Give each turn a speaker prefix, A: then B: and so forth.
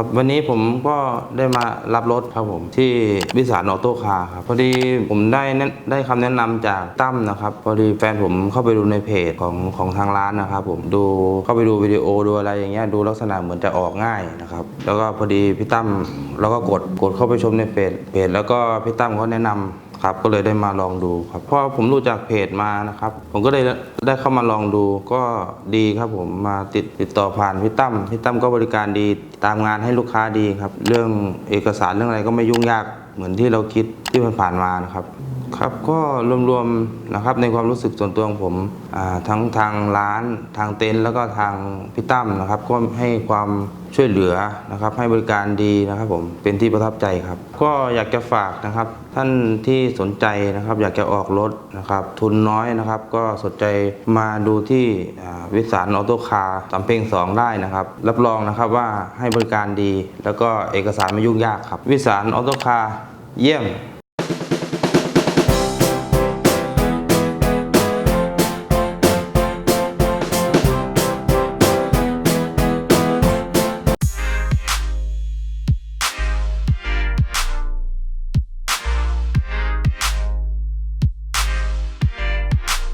A: ครับวันนี้ผมก็ได้มารับรถครับผมที่วิสานออโต้คาร์ครับพอดีผมได้แนะได้คำแนะนำจากตั้มนะครับพอดีแฟนผมเข้าไปดูในเพจของของทางร้านนะครับผมดูเข้าไปดูวิดีโอดูอะไรอย่างเงี้ยดูลักษณะเหมือนจะออกง่ายนะครับแล้วก็พอดีพี่ตั้มเราก็กดกดเข้าไปชมในเพจเพจแล้วก็พี่ตั้มเขาแนะนำ ครับก็เลยได้มาลองดูครับเพราะผมรู้จากเพจมานะครับ ผมก็เลยได้เข้ามาลองดูก็ดีครับผมมาติดติดต่อผ่านพี่ตั้มพี่ตั้มก็บริการดีตามงานให้ลูกค้าดีครับ เรื่องเอกสารเรื่องอะไรก็ไม่ยุ่งยากเหมือนที่เราคิดที่ผ่านๆมานะครับ ครับก็รวมๆนะครับในความรู้สึกส่วนตัวของผมทั้งทางร้านทางเต็นท์แล้วก็ทางพี่ตั้มนะครับ ก็ให้ความช่วยเหลือนะครับ ให้บริการดีนะครับผมเป็นที่ประทับใจครับ ก็อยากจะฝากนะครับ ท่านที่สนใจนะครับ อยากจะออกรถนะครับ ทุนน้อยนะครับ ก็สนใจมาดูที่วิสารออโต้คาร์สำเพ็งสองได้นะครับ รับรองนะครับว่าให้บริการดี แล้วก็เอกสารไม่ยุ่งยากครับ วิสารออโต้คาร์เยี่ยม